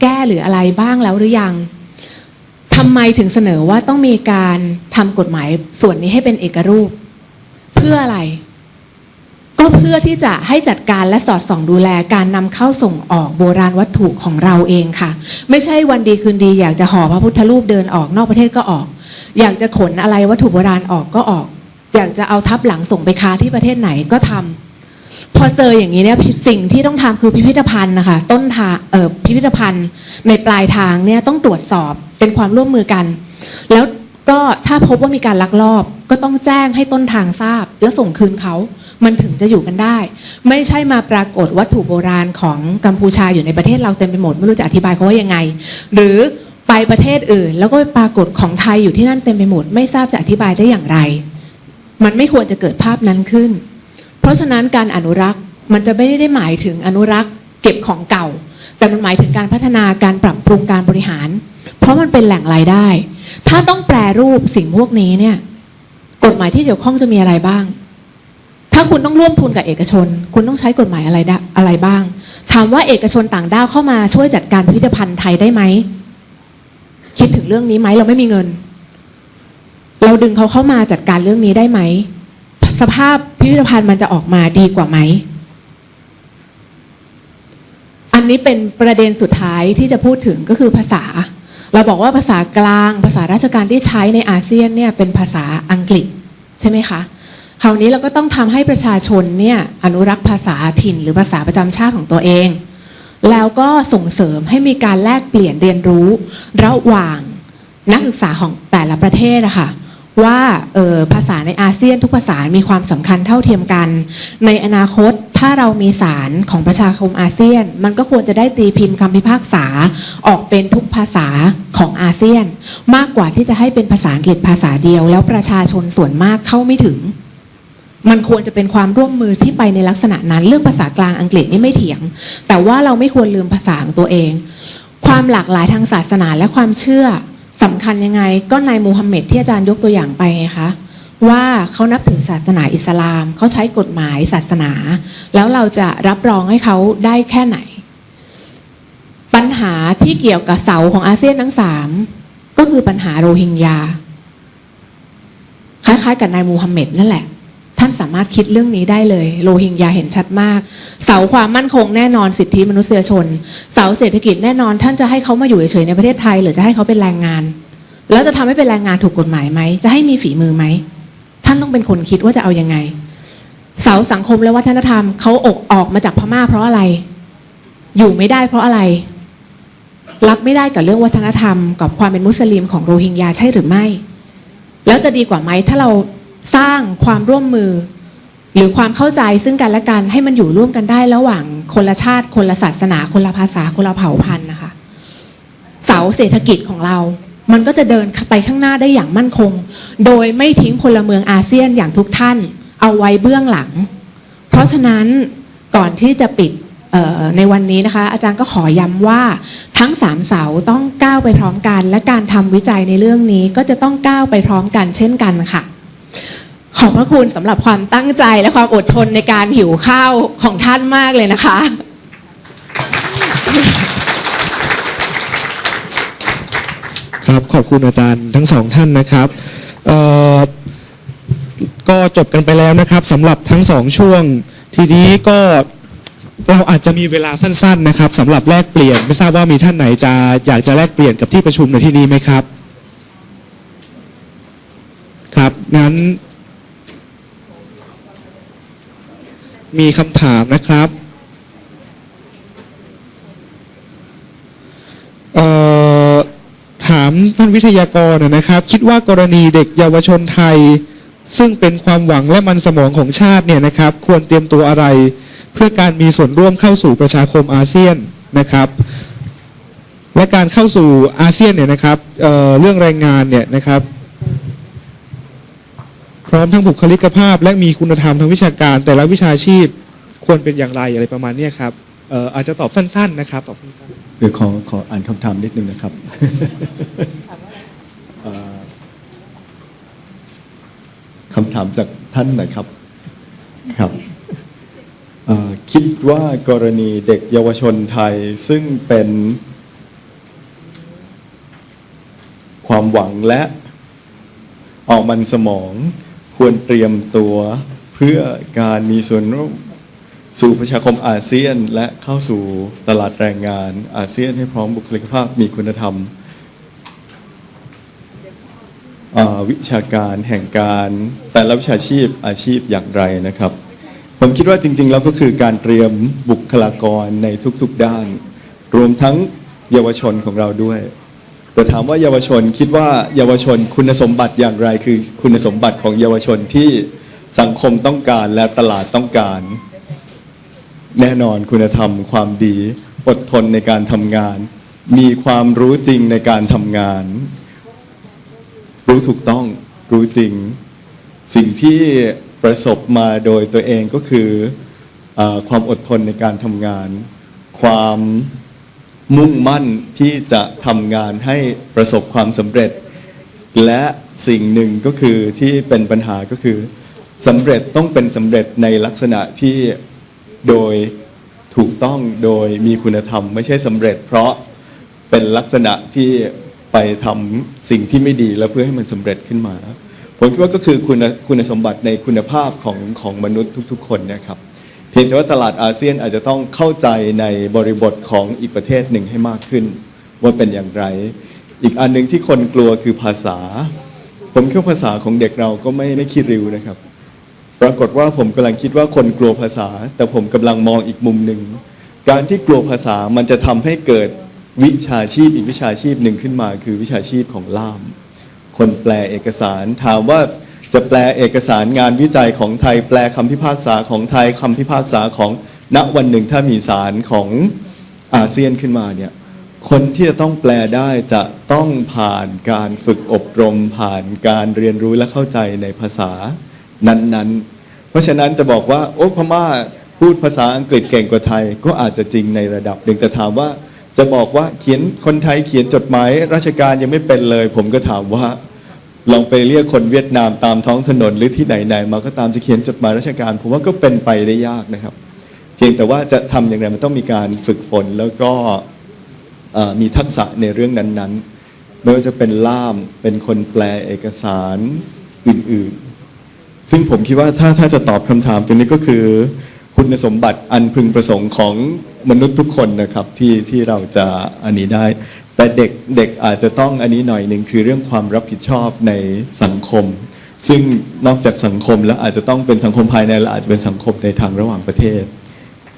แก้หรืออะไรบ้างแล้วหรือยังทำไมถึงเสนอว่าต้องมีการทำกฎหมายส่วนนี้ให้เป็นเอกรูป เพื่ออะไร ก็เพื่อที่จะให้จัดการและสอดส่องดูแลการนำเข้าส่งออกโบราณวัตถุของเราเองค่ะ ไม่ใช่วันดีคืนดีอยากจะห่อพระพุทธรูปเดินออกนอกประเทศก็ออก อยากจะขนอะไรวัตถุโบราณออกก็ออก อยากจะเอาทับหลังส่งไปค้าที่ประเทศไหนก็ทำ พอเจออย่างนี้เนี่ยสิ่งที่ต้องทำคือพิพิธภัณฑ์นะคะต้นทางเอ่อพิพิธภัณฑ์ในปลายทางเนี่ยต้องตรวจสอบเป็นความร่วมมือกัน แล้วก็ถ้าพบว่ามีการลักลอบ ก็ต้องแจ้งให้ต้นทางทราบ แล้วส่งคืนเขา มันถึงจะอยู่กันได้ ไม่ใช่มาปรากฏวัตถุโบราณของกัมพูชาอยู่ในประเทศเราเต็มไปหมดไม่รู้จะอธิบายเขาว่ายังไง หรือไปประเทศอื่น แล้วก็ไปปรากฏของไทยอยู่ที่นั่นเต็มไปหมด ไม่ทราบจะอธิบายได้อย่างไร มันไม่ควรจะเกิดภาพนั้นขึ้น ราะฉะนั้นการอนุรักษ์มันจะไม่ได้หมายถึงอนุรักษ์เก็บของเก่า แต่มันหมายถึงการพัฒนาการปรับปรุงการบริหาร เพราะมันเป็นแหล่งรายได้ ถ้าต้องแปรรูปสิ่งพวกนี้เนี่ยกฎหมายที่เกี่ยวข้องจะมีอะไรบ้าง ถ้าคุณต้องร่วมทุนกับเอกชน คุณต้องใช้กฎหมายอะไรได้อะไรบ้าง ถามว่าเอกชนต่างด้าวเข้ามาช่วยจัดการพิพิธภัณฑ์ไทยได้ไหม คิดถึงเรื่องนี้ไหมเราไม่มีเงิน เราดึงเขาเข้ามาจัดการเรื่องนี้ได้ไหม สภาพพิพิธภัณฑ์มันจะออกมาดีกว่าไหม อันนี้เป็นประเด็นสุดท้ายที่จะพูดถึงก็คือภาษา เราบอกว่าภาษากลาง ภาษาราชการที่ใช้ในอาเซียนเนี่ยเป็นภาษาอังกฤษใช่ไหมคะคราวนี้เราก็ต้องทำให้ประชาชนเนี่ยอนุรักษ์ภาษาถิ่น หรือภาษาประจำชาติของตัวเอง แล้วก็ส่งเสริมให้มีการแลกเปลี่ยนเรียนรู้ ระหว่างนักศึกษาของแต่ละประเทศอะค่ะ ว่าออภาษาในอาเซียนทุกภาษา มีความสำคัญเท่าเทียมกัน ในอนาคตถ้าเรามีสารของประชาคมอาเซียน มันก็ควรจะได้ตีพิมพ์คำพิพากษาออกเป็นทุกภาษาของอาเซียน มากกว่าที่จะให้เป็นภาษาอังกฤษภาษาเดียว แล้วประชาชนส่วนมากเข้าไม่ถึง มันควรจะเป็นความร่วมมือที่ไปในลักษณะนั้น เรื่องภาษากลางอังกฤษนี่ไม่เถียง แต่ว่าเราไม่ควรลืมภาษาของตัวเอง ความหลากหลายทางศาสนาและความเชื่อ สำคัญยังไงก็นายมูฮัมหมัดที่อาจารย์ยกตัวอย่างไปไงคะว่าเขานับถือศาสนาอิสลามเขาใช้กฎหมายศาสนา แล้วเราจะรับรองให้เขาได้แค่ไหน ปัญหาที่เกี่ยวกับเสาของอาเซียนทั้งสามก็คือปัญหาโรฮิงญาคล้ายๆกับนายมูฮัมหมัดนั่นแหละ ท่านสามารถคิดเรื่องนี้ได้เลยโรฮิงญาเห็นชัดมาก เสาความมั่นคงแน่นอนสิทธิมนุษยชน เสาเศรษฐกิจแน่นอน ท่านจะให้เขามาอยู่เฉยในประเทศไทย หรือจะให้เขาเป็นแรงงาน แล้วจะทำให้เป็นแรงงานถูกกฎหมายไหมจะให้มีฝีมือไหมท่านต้องเป็นคนคิดว่าจะเอายังไง เสาสังคมและวัฒนธรรมเขาอกออกมาจากพม่าเพราะอะไร อยู่ไม่ได้เพราะอะไรรับไม่ได้กับเรื่องวัฒนธรรม กับความเป็นมุสลิมของโรฮิงญาใช่หรือไม่ แล้วจะดีกว่าไหมถ้าเรา สร้างความร่วมมือ หรือความเข้าใจซึ่งกันและกันให้มันอยู่ร่วมกันได้ระหว่างคนละชาติ คนละศาสนา คนละภาษา คนละเผ่าพันธุ์นะคะ เสาเศรษฐกิจของเรา มันก็จะเดินไปข้างหน้าได้อย่างมั่นคง โดยไม่ทิ้งพลเมืองอาเซียนอย่างทุกท่าน เอาไว้เบื้องหลัง เพราะฉะนั้นก่อนที่จะปิดในวันนี้นะคะ อาจารย์ก็ขอย้ำว่าทั้งสามเสาต้องก้าวไปพร้อมกัน และการทำวิจัยในเรื่องนี้ก็จะต้องก้าวไปพร้อมกันเช่นกันค่ะ ขอบพระคุณสำหรับความตั้งใจและความอดทนในการหิวข้าวของท่านมากเลยนะคะ ครับขอบคุณอาจารย์ทั้งสองท่านนะครับเอ่อก็จบกันไปแล้วนะครับสำหรับทั้งสองช่วง ทีนี้ก็เราอาจจะมีเวลาสั้น ๆนะครับสำหรับแลกเปลี่ยนไม่ทราบว่ามีท่านไหนจะอยากจะแลกเปลี่ยนกับที่ประชุมในที่นี้ไหมครับ ครับงั้น มีคำถามนะครับถามท่านวิทยากรนะครับ คิดว่ากรณีเด็กเยาวชนไทย ซึ่งเป็นความหวังและมันสมองของชาติเนี่ยนะครับ ควรเตรียมตัวอะไร เพื่อการมีส่วนร่วมเข้าสู่ประชาคมอาเซียนนะครับ และการเข้าสู่อาเซียนเนี่ยนะครับเเรื่องแรงงานเนี่ยนะครับ พร้อมทั้งบุคลิกภาพ และมีคุณธรรมทางวิชาการ แต่ละวิชาชีพควรเป็นอย่างไรอะไรประมาณเนี้ยครับเอ่ออาจจะตอบสั้น ๆ นะครับตอบสั้นๆเดี๋ยวขอขออ่านคำถามนิดนึงนะครับเอ่อคำถามจากท่านหน่อยครับครับเอ่อคิดว่ากรณีเด็กเยาวชนไทยซึ่งเป็น ความหวังและออกมันสมอง ควรเตรียมตัวเพื่อการมีส่วนร่วมสู่ประชาคมอาเซียน และเข้าสู่ตลาดแรงงานอาเซียนให้พร้อมบุคลิกภาพมีคุณธรรมวิชาการแห่งการแต่ละวิชาชีพอาชีพอย่างไรนะครับ ผมคิดว่าจริงๆแล้วก็คือการเตรียมบุคลากรในทุกๆด้าน รวมทั้งเยาวชนของเราด้วย แต่ถามว่าเยาวชนคิดว่าเยาวชนคุณสมบัติอย่างไร คือคุณสมบัติของเยาวชนที่สังคมต้องการและตลาดต้องการ แน่นอนคุณธรรม ความดีอดทนในการทำงาน มีความรู้จริงในการทำงาน รู้ถูกต้องรู้จริง สิ่งที่ประสบมาโดยตัวเองก็คืออความอดทนในการทำงาน ความ มุ่งมั่นที่จะทำงานให้ประสบความสำเร็จ และสิ่งหนึ่งก็คือที่เป็นปัญหาก็คือสำเร็จต้องเป็นสำเร็จในลักษณะที่โดยถูกต้องโดยมีคุณธรรม ไม่ใช่สำเร็จ เพราะเป็นลักษณะที่ไปทำสิ่งที่ไม่ดีแล้วเพื่อให้มันสำเร็จขึ้นมาผมคิดว่าก็คือคุณคุณสมบัติในคุณภาพของของมนุษย์ทุก ๆ คนนะครับ พียงแต่ว่าตลาดอาเซียนอาจจะต้องเข้าใจในบริบทของอีกประเทศหนึ่งให้มากขึ้น ว่าเป็นอย่างไร อีกอันหนึ่งที่คนกลัวคือภาษา ผมคิดว่าภาษาของเด็กเราก็ไม่ไม่คิดริวนะครับ ปรากฏว่าผมกำลังคิดว่าคนกลัวภาษา แต่ผมกำลังมองอีกมุมหนึ่งการที่กลัวภาษามันจะทำให้เกิดวิชาชีพอีกวิชาชีพหนึ่งขึ้นมา คือวิชาชีพของล่าม คนแปลเอกสารถามว่า จะแปลเอกสารงานวิจัยของไทย แปลคำพิพากษาของไทยคำพิพากษาของณวันหนึ่งถ้ามีศาลของอาเซียนขึ้นมาเนี่ยคนที่จะต้องแปลได้จะต้องผ่านการฝึกอบรม ผ่านการเรียนรู้และเข้าใจในภาษานั้นๆ เพราะฉะนั้นจะบอกว่าโอ้พม่าพูดภาษาอังกฤษเก่งกว่าไทยก็อาจจะจริงในระดับหนึ่งแต่ถามว่าจะบอกว่าเขียนคนไทยเขียนจดหมาย ราชการยังไม่เป็นเลย ผมก็ถามว่า ลองไปเรียกคนเวียดนามตามท้องถนนหรือที่ไหนๆมาก็ตามจะเขียนจดหมายราชการผมว่าก็เป็นไปได้ยากนะครับ เพียงแต่ว่าจะทำอย่างไรมันต้องมีการฝึกฝนแล้วก็มีทักษะในเรื่องนั้นๆไม่ว่าจะเป็นล่ามเป็นคนแปลเอกสารอื่นๆ ซึ่งผมคิดว่าถ้าถ้าจะตอบคำถามตรงนี้ก็คือคุณสมบัติอันพึงประสงค์ของมนุษย์ทุกคนนะครับที่ที่เราจะอันนี้ได้ แต่เด็กเด็กอาจจะต้องอันนี้หน่อยหนึ่งคือเรื่องความรับผิดชอบในสังคม ซึ่งนอกจากสังคมแล้วอาจจะต้องเป็นสังคมภายในและอาจจะเป็นสังคมในทางระหว่างประเทศ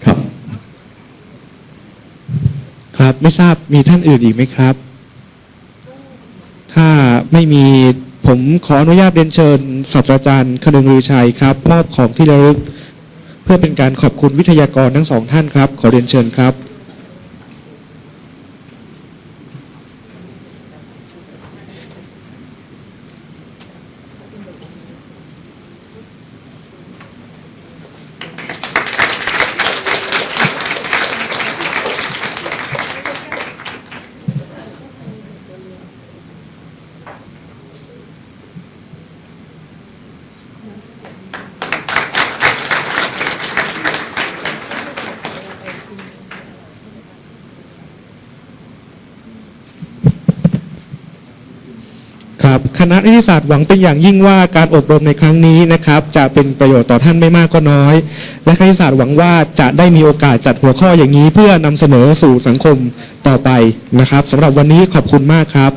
ครับ ครับไม่ทราบมีท่านอื่นอีกไหมครับ ถ้าไม่มีผมขออนุญาตเรียนเชิญศาสตราจารย์คนึงรือชัยครับ มอบของที่ระลึก เพื่อเป็นการขอบคุณวิทยากรทั้งสองท่านครับ ขอเรียนเชิญครับ ครับคณะนิติศาสตร์หวังเป็นอย่างยิ่งว่าการอบรมในครั้งนี้นะครับ จะเป็นประโยชน์ต่อท่านไม่มากก็น้อย และคณะนิติศาสตร์หวังว่าจะได้มีโอกาสจัดหัวข้ออย่างนี้ เพื่อนำเสนอสู่สังคมต่อไปนะครับสำหรับวันนี้ขอบคุณมากครับ